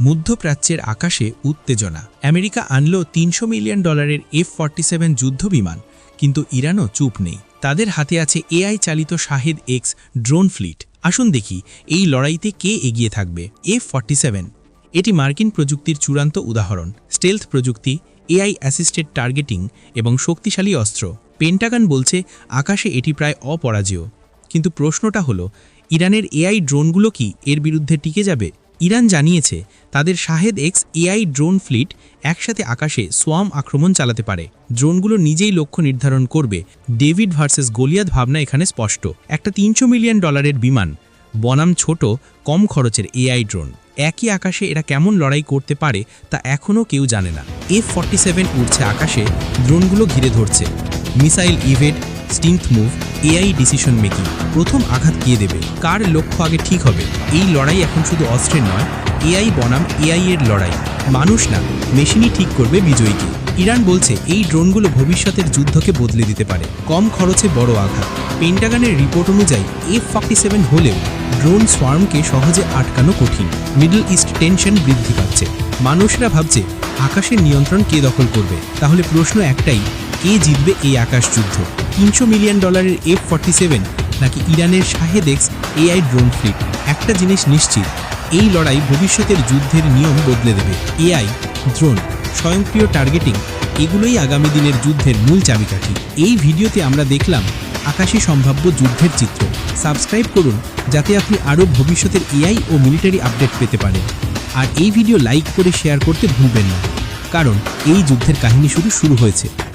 মধ্যপ্রাচ্যের আকাশে উত্তেজনা। আমেরিকা আনল তিনশো মিলিয়ন ডলারের এফ ফর্টি সেভেন যুদ্ধবিমান, কিন্তু ইরানও চুপ নেই। তাদের হাতে আছে এআই চালিত শাহেদ এক্স ড্রোন ফ্লিট। আসুন দেখি এই লড়াইতে কে এগিয়ে থাকবে। এফ ফর্টি সেভেন, এটি মার্কিন প্রযুক্তির চূড়ান্ত উদাহরণ। স্টেলথ প্রযুক্তি, এআই অ্যাসিস্টেড টার্গেটিং এবং শক্তিশালী অস্ত্র। পেন্টাগান বলছে আকাশে এটি প্রায় অপরাজেয়। কিন্তু প্রশ্নটা হলো, ইরানের এআই ড্রোনগুলো কি এর বিরুদ্ধে টিকে যাবে? ইরান জানিয়েছে, তাদের Shahed X AI drone fleet একসাথে আকাশে সোয়াম আক্রমণ চালাতে পারে। ড্রোনগুলো নিজেই লক্ষ্য নির্ধারণ করবে। ডেভিড ভার্সেস গলিয়াদ ভাবনা এখানে স্পষ্ট। একটা তিনশো মিলিয়ন ডলারের বিমান। বনাম ছোট, কম খরচের এআই ড্রোন। একই আকাশে এরা কেমন লড়াই করতে পারে তা এখনও কেউ জানে না। এফ ফর্টি সেভেন উড়ছে আকাশে, ড্রোনগুলো ঘিরে ধরছে। Missile evade, stealth move AI decision making প্রথম আঘাত কে দেবে? কার লক্ষ্য আগে ঠিক হবে? এই লড়াই এখন শুধু অস্ত্রের নয়, এআই বনাম এআই এর লড়াই। মানুষ না, মেশিনই ঠিক করবে বিজয়ীকে। ইরান বলছে এই ড্রোনগুলো ভবিষ্যতের যুদ্ধকে বদলে দিতে পারে। কম খরচে বড় আঘাত। পেন্টাগানের রিপোর্ট অনুযায়ী, এফ ফর্টি সেভেন হলেও ড্রোন সোয়ার্মকে সহজে আটকানো কঠিন। মিডল ইস্ট টেনশন বৃদ্ধি পাচ্ছে। মানুষরা ভাবছে, আকাশের নিয়ন্ত্রণ কে দখল করবে? তাহলে প্রশ্ন একটাই কে জিতবে এই আকাশ যুদ্ধ তিনশো মিলিয়ন ডলারের এফ ফর্টি সেভেন নাকি ইরানের শাহেদেক্স এআই ড্রোন ফ্লিট? একটা জিনিস নিশ্চিত, এই লড়াই ভবিষ্যতের যুদ্ধের নিয়ম বদলে দেবে। এআই ড্রোন, স্বয়ংক্রিয় টার্গেটিং, এগুলোই আগামী দিনের যুদ্ধের মূল চাবিকাঠি। এই ভিডিওতে আমরা দেখলাম আকাশী সম্ভাব্য যুদ্ধের চিত্র। সাবস্ক্রাইব করুন, যাতে আপনি আরও ভবিষ্যতের এআই ও মিলিটারি আপডেট পেতে পারেন। আর এই ভিডিও লাইক করে শেয়ার করতে ভুলবেন না, কারণ এই যুদ্ধের কাহিনী শুধু শুরু হয়েছে।